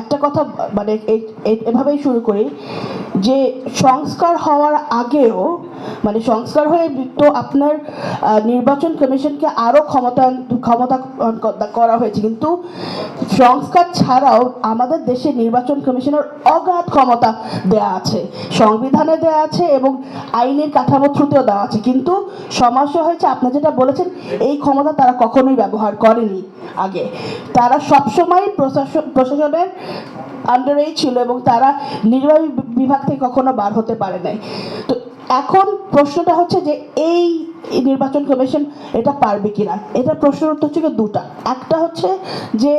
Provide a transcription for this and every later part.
একটা কথা মানে এভাবেই শুরু করি যে সংস্কার হওয়ার আগেও মানে সংস্কার হয়ে তো আপনার নির্বাচন কমিশনকে আরও ক্ষমতা ক্ষমতা করা হয়েছে। কিন্তু সংস্কার ছাড়াও আমাদের দেশে নির্বাচন কমিশনের অগাধ ক্ষমতা দেয়া আছে, সংবিধানে দেয়া আছে এবং আইনের কাঠামো থ্রুতেও দেওয়া আছে। কিন্তু সমস্যা হয়েছে, আপনি যেটা বলেছেন, এই ক্ষমতা তারা কখনোই ব্যবহার করেনি আগে। তারা সবসময় প্রশাসন প্রশাসন প্রশাসনের আন্ডারেই ছিল এবং তারা নির্বাহী বিভাগ থেকে কখনো বার হতে পারে নাই। তো এখন প্রশ্নটা হচ্ছে যে এই নির্বাচন কমিশন এটা পারবে কিনা? এটা প্রশ্নের উত্তর হচ্ছে দুটা। একটা হচ্ছে যে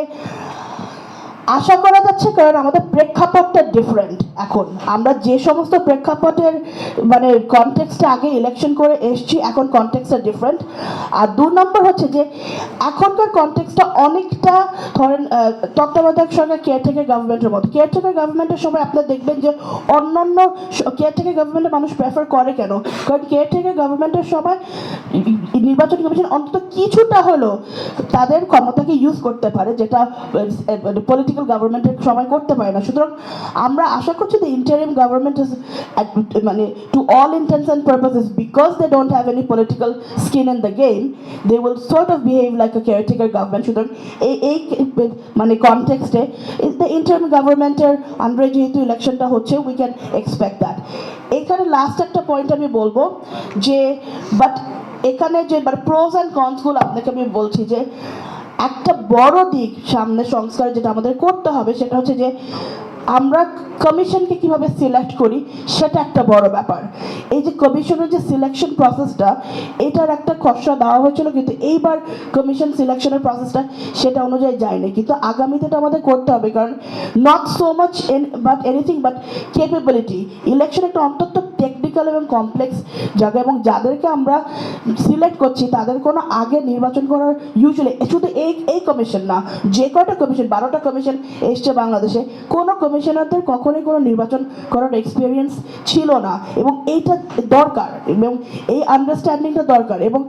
আশা করা যাচ্ছে কারণ আমাদের প্রেক্ষাপটটা ডিফারেন্ট এখন। আমরা যে সমস্ত প্রেক্ষাপটের মানে কনটেক্সটে আগে ইলেকশন করে এসছি, এখন কনটেক্সটটা ডিফারেন্ট আর দু নম্বর হচ্ছে যে, এখনকার কনটেক্সটটা অনেকটা ধরেন তত্ত্বাবধায়ক সরকার কেয়ারটেকার গভর্নমেন্টের মতো। কেয়ারটেকার গভর্নমেন্টের সময় আপনারা দেখবেন যে, অন্যান্য কেয়ারটেকার গভর্নমেন্টে মানুষ প্রেফার করে কেন? কারণ কেয়ারটেকার গভর্নমেন্টের সময় নির্বাচন কমিশন অন্তত কিছুটা হলেও তাদের ক্ষমতাকে ইউজ করতে পারে, যেটা পলিটিক্যাল গভর্নমেন্টের সময় করতে পারে না। সুতরাং আমরা আশা করছি যে ইন্টারিম গভর্নমেন্ট ইজ মানে to all intents and purposes because they don't have any political skin in the game they will sort of behave like a caretaker government সুতরাং এই এই মানে কনটেক্সটে দ্য ইন্টারিম গভর্নমেন্টের আন্ডারে যেহেতু ইলেকশনটা হচ্ছে উই ক্যান এক্সপেক্ট দ্যাট এখানে লাস্ট একটা পয়েন্ট আমি বলব, যে বাট এখানে যে প্রোজ অ্যান্ড কনসগুলো আপনাকে আমি বলছি যে, একটা বড় দিক সামনে সংস্কার যেটা আমাদের করতে হবে, সেটা হচ্ছে যে আমরা কমিশনকে কীভাবে সিলেক্ট করি, সেটা একটা বড় ব্যাপার। এই যে কমিশনের যে সিলেকশন প্রসেসটা এটার একটা খসড়া দেওয়া হয়েছিল, কিন্তু এইবার কমিশন সিলেকশনের প্রসেসটা সেটা অনুযায়ী যায়নি। কিন্তু আগামীতে এটা আমাদের করতে হবে, কারণ not so much but anything but capability election একটা অন্তত টেকনিক্যাল এবং কমপ্লেক্স জায়গা এবং যাদেরকে আমরা সিলেক্ট করছি, তাদের কোনো আগে নির্বাচন করার ইউজুয়ালি শুধু এই এই কমিশন না, যে কটা কমিশন বারোটা কমিশন এসছে বাংলাদেশে, কোনো কমিশনারদের কখনোই কোনো নির্বাচন করার এক্সপিরিয়েন্স ছিল না এবং এইটা দরকার এবং এই আন্ডারস্ট্যান্ডিংটা দরকার এবং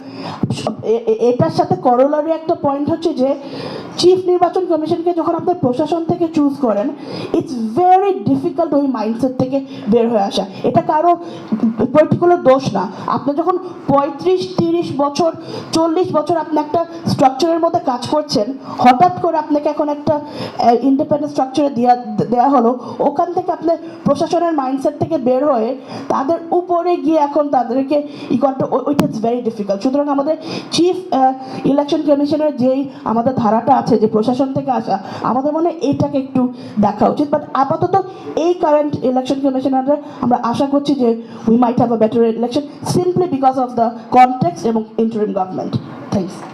এটার সাথে করলারি একটা পয়েন্ট হচ্ছে যে চিফ নির্বাচন কমিশনকে যখন আপনার প্রশাসন থেকে চুজ করেন ইটস ভেরি ডিফিকাল্ট ওই মাইন্ডসেট থেকে বের হয়ে আসা। এটা কারও পার্টিকুলার দোষ না। আপনি যখন পঁয়ত্রিশ, তিরিশ বছর, চল্লিশ বছর আপনি একটা স্ট্রাকচারের মধ্যে কাজ করছেন, হঠাৎ করে আপনাকে এখন একটা ইন্ডিপেন্ডেন্ট স্ট্রাকচারে দেওয়া দেওয়া হলো, ওখান থেকে আপনি প্রশাসনের মাইন্ডসেট থেকে বের হয়ে তাদের উপরে গিয়ে এখন তাদেরকে ই করতে ওইটা ইটস ভেরি ডিফিকাল্ট সুতরাং আমাদের চিফ ইলেকশন কমিশনের যেই আমাদের ধারাটা আছে, যে প্রশাসন থেকে আসা, আমাদের মনে হয় এটাকে একটু দেখা উচিত। বাট আপাতত এই কারেন্ট ইলেকশন কমিশনাররা আমরা আশা করছি যে we might have a better election simply because of the context এবং ইন্টারিম গভর্নমেন্ট থ্যাংকস